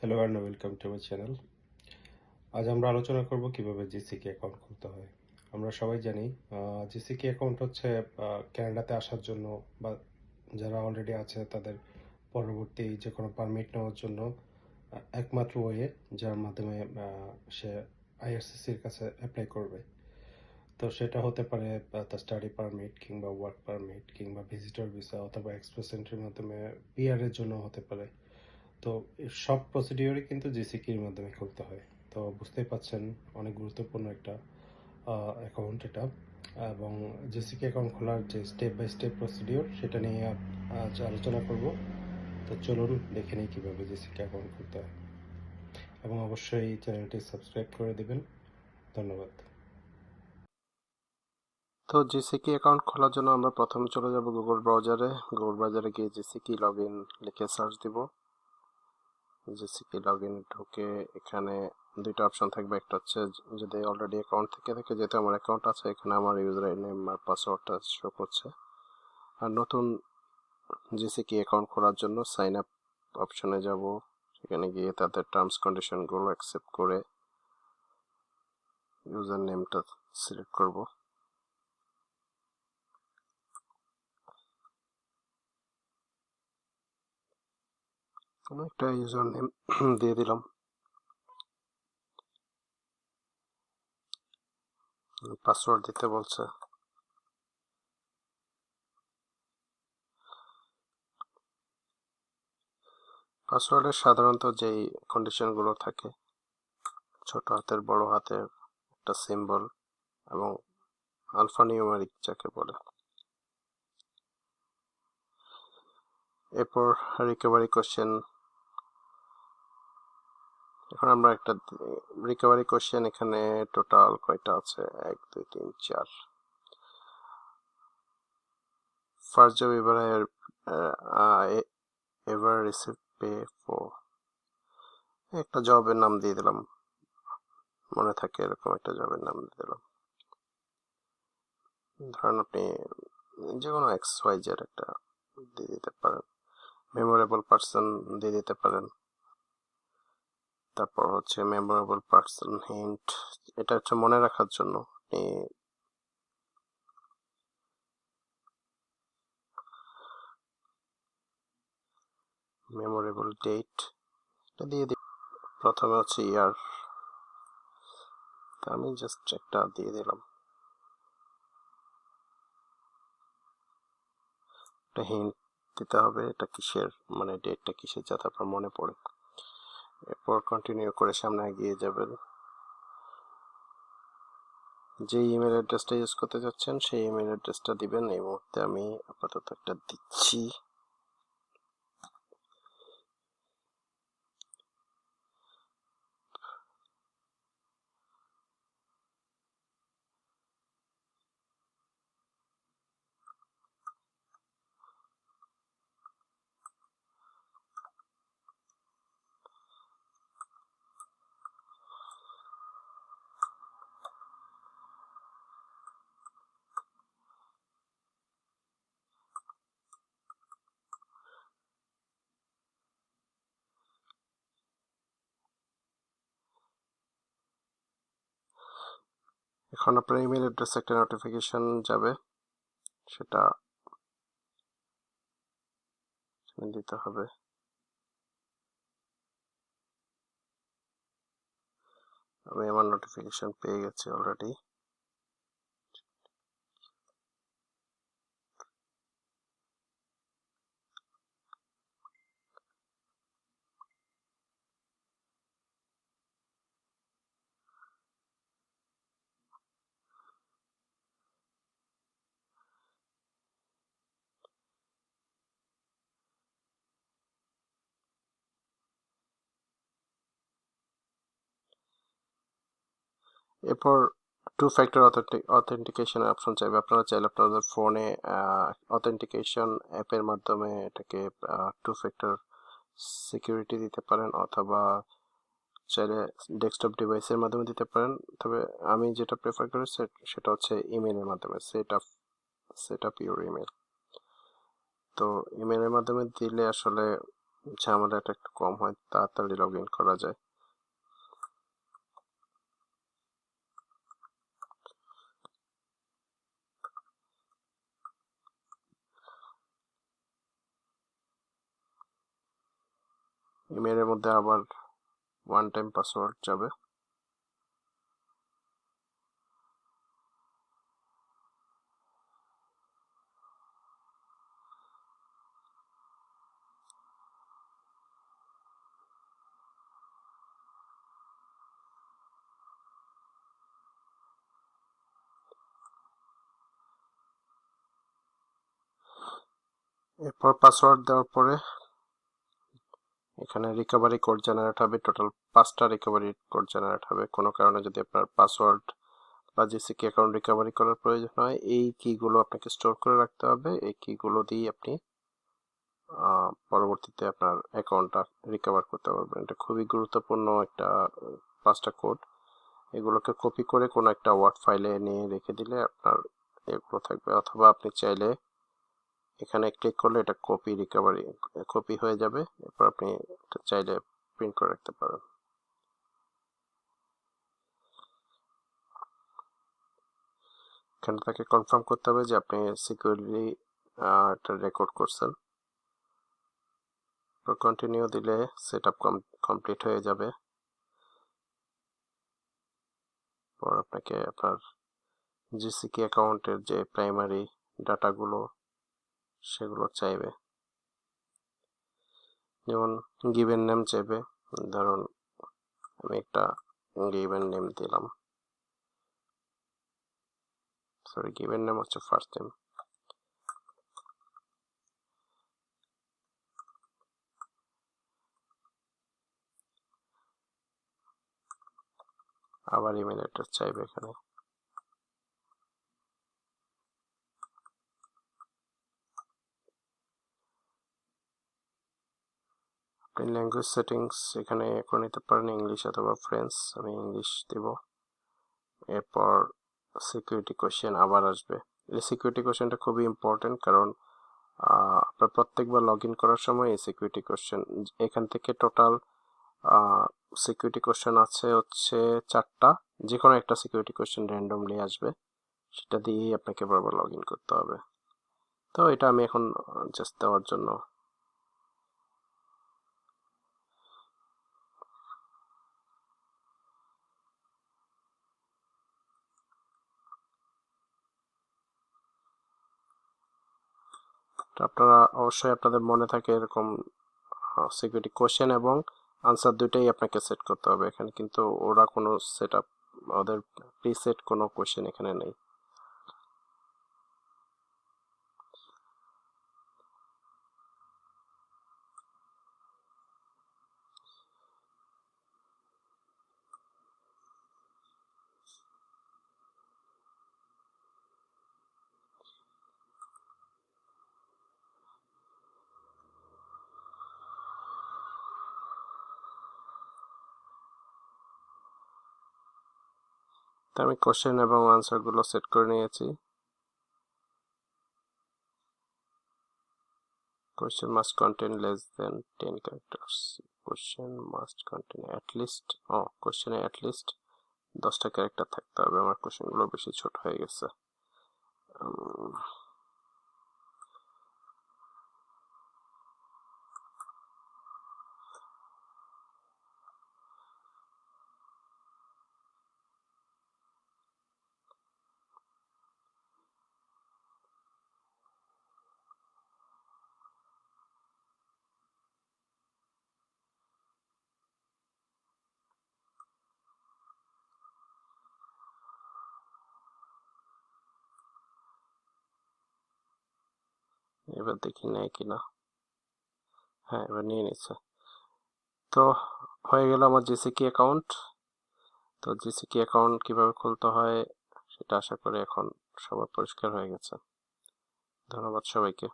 Hello and welcome to my channel আজ আমরা আলোচনা করব কীভাবে জিসিকে অ্যাকাউন্ট খুলতে হয়। আমরা সবাই জানি জিসিকে অ্যাকাউন্ট হচ্ছে আহ, কানাডাতে আসার জন্য বা যারা অলরেডি আছে তাদের পরবর্তী যে কোনো পারমিট নেওয়ার জন্য একমাত্র ওয়ে যার মাধ্যমে সে আইআরসিসির কাছে অ্যাপ্লাই করবে। তো সেটা হতে পারে তার স্টাডি পারমিট কিংবা ওয়ার্ক পারমিট কিংবা ভিজিটর ভিসা অথবা এক্সপ্রেস এন্ট্রির মাধ্যমে পিআর এর জন্য হতে পারে। তো সব প্রসিডিওরই কিন্তু জিসিকির মাধ্যমে করতে হয়। তো বুঝতেই পাচ্ছেন অনেক গুরুত্বপূর্ণ একটা অ্যাকাউন্ট এটা। এবং জিসিকি অ্যাকাউন্ট খোলার যে স্টেপ বাই স্টেপ প্রসিডিওর সেটা নিয়ে আজ আলোচনা করব। তো চলুন দেখে নিই কীভাবে জিসিকি অ্যাকাউন্ট খুলতে হয়। এবং অবশ্যই চ্যানেলটি সাবস্ক্রাইব করে দেবেন। ধন্যবাদ। তো জিসিকি অ্যাকাউন্ট খোলার জন্য আমরা প্রথমে চলে যাব গুগল ব্রাউজারে গুগল ব্রাউজারে গিয়ে জিসিকি লগ ইন লিখে সার্চ দিব। জিসিকি লগ ইন ঢুকে এখানে দুইটা অপশন থাকবে। একটা হচ্ছে যদি অলরেডি অ্যাকাউন্ট থেকে, থাকে যেহেতু আমার অ্যাকাউন্ট আছে, এখানে আমার ইউজার নেম আর পাসওয়ার্ডটা শো করছে। আর নতুন জিসিকি অ্যাকাউন্ট খোলার জন্য সাইন আপ অপশনে যাব। সেখানে গিয়ে তাদের টার্মস কন্ডিশনগুলো অ্যাকসেপ্ট করে ইউজার নেমটা সিলেক্ট করব। কোনো একটা ইউজার নেম দিয়ে দিলাম। পাসওয়ার্ড দিতে বলছে। পাসওয়ার্ডে সাধারণত যেই কন্ডিশনগুলো থাকে, ছোট হাতের, বড় হাতের, একটা সিম্বল এবং আলফা নিউমারিক যাকে বলে। এরপর রিকভারি কোশ্চেন এখন আমরা একটা রিকভারি কোশ্চেন এখানে টোটাল কয়টা আছে? এক, দুই, তিন, চার। ফার্স্ট জব এবার এভার রিসিভ পে ফর একটা জবের নাম দিয়ে দিলাম। মনে থাকে এরকম একটা জবের নাম দিয়ে দিলাম। ধরেন আপনি যে কোনো এক্স ওয়াই জেড একটা দিয়ে দিতে পারেন। মেমোরেবল পার্সন দিয়ে দিতে পারেন। তারপর হচ্ছে মেমোরেবল পার্সন হিন্ট এটা হচ্ছে মনে রাখার জন্য। মেমোরেবল ডেট এটা দিয়ে দিই প্রথমে হচ্ছে ইয়ার আমি জাস্ট একটা দিয়ে দিলাম। একটা হিন্ট দিতে হবে, এটা কিসের মানে ডেটটা কিসের যাতে আপনার মনে পড়ে। এরপর কন্টিনিউ করে সামনে এগিয়ে যাবেন। যে ইমেল অ্যাড্রেসটা ইউজ করতে চাচ্ছেন সেই ইমেল অ্যাড্রেসটা দিবেন। এই মুহূর্তে আমি আপাতত একটা দিচ্ছি। এখন আপনার ইমেল অ্যাড্রেসে একটা নোটিফিকেশন যাবে, সেটা দিতে হবে। আমি আমার নোটিফিকেশন পেয়ে গেছি অলরেডি এরপর টু ফ্যাক্টর অথেন্টিকেশন অপশন চাইবে। আপনারা চাইলে আপনাদের ফোনে অথেন্টিকেশন অ্যাপের মাধ্যমে এটাকে টু ফ্যাক্টর সিকিউরিটি দিতে পারেন অথবা চাইলে ডেস্কটপ ডিভাইসের মাধ্যমে দিতে পারেন। তবে আমি যেটা প্রেফার করি সেটা হচ্ছে ইমেলের মাধ্যমে set up set up your email তো ইমেলের মাধ্যমে দিলে আসলে ঝামেলাটা একটু কম হয়, তাড়াতাড়ি লগ ইন করা যায়। ইমেলের মধ্যে আবার ওয়ান টাইম পাসওয়ার্ড যাবে। এরপর পাসওয়ার্ড দেওয়ার পরে এখানে রিকভারি কোড জেনারেট হবে টোটাল পাঁচটা রিকভারি কোড জেনারেট হবে। কোনো কারণে যদি আপনার পাসওয়ার্ড বা জিসিকে অ্যাকাউন্ট রিকভারি করার প্রয়োজন হয়, এই কিগুলো আপনাকে স্টোর করে রাখতে হবে। এই কিগুলো দিয়ে আপনি পরবর্তীতে আপনার অ্যাকাউন্টটা রিকভার করতে পারবেন। এটা খুবই গুরুত্বপূর্ণ একটা পাঁচটা কোড এগুলোকে কপি করে কোনো একটা ওয়ার্ড ফাইলে নিয়ে রেখে দিলে আপনার এগুলো থাকবে। অথবা আপনি চাইলে এখানে ক্লিক করলে এটা কপি রিকভারি কপি হয়ে যাবে। এরপর আপনি চাইলে প্রিন্ট করে রাখতে পারেন। এখানে তাকে কনফার্ম করতে হবে যে আপনি সিকিউরিটি এটা রেকর্ড করছেন। কন্টিনিউ দিলে সেট আপ কমপ্লিট হয়ে যাবে। পর আপনাকে আপনার জিসিকি অ্যাকাউন্টের যে প্রাইমারি ডাটাগুলো সেগুলো চাইবে। যেমন গিভেন নেম চাইবে। ধরুন, আমি একটা গিভেন নেম দিলাম। সরি গিভেন নেম হচ্ছে ফার্স্ট নেম আবার ইমেল অ্যাড্রেস চাইবে এখানে। ল্যাঙ্গুয়েজ সেটিংস এখানে করে নিতে পারেন ইংলিশ অথবা ফ্রেঞ্চ আমি ইংলিশ দেব। এরপর সিকিউরিটি কোশ্চেন আবার আসবে। এই সিকিউরিটি কোশ্চেনটা খুবই ইম্পর্টেন্ট কারণ আপনার প্রত্যেকবার লগ ইন করার সময় এই সিকিউরিটি কোশ্চেন এখান থেকে টোটাল সিকিউরিটি কোশ্চেন আছে হচ্ছে চারটা। যে কোনো একটা সিকিউরিটি কোশ্চেন র্যান্ডমলি আসবে। সেটা দিয়েই আপনাকে বারবার লগ ইন করতে হবে। তো এটা আমি এখন জাস্ট দেওয়ার জন্য তো আপনারা অবশ্যই আপনাদের মনে থাকে এরকম সিকিউরিটি কোশ্চেন এবং আনসার দুইটাই আপনাকে সেট করতে হবে। এখানে কিন্তু ওরা কোনো সেট আপ ওদের প্রিসেট কোনো কোশ্চেন এখানে নেই। তো আমি কোশ্চেন এবং আনসারগুলো সেট করে নিয়েছি। Question must contain less than ten characters question must contain at least ও কোশ্চেনে অ্যাট লিস্ট দশটা ক্যারেক্টার থাকতে হবে। আমার কোশ্চেনগুলো বেশি ছোট হয়ে গেছে। এবার দেখি নেয় কিনা হ্যাঁ এবার নিয়ে নিচ্ছে। তো হয়ে গেল আমার জিসিকি অ্যাকাউন্ট তো জিসিকি অ্যাকাউন্ট কীভাবে খুলতে হয় সেটা আশা করি এখন সবার পরিষ্কার হয়ে গেছে। ধন্যবাদ সবাইকে।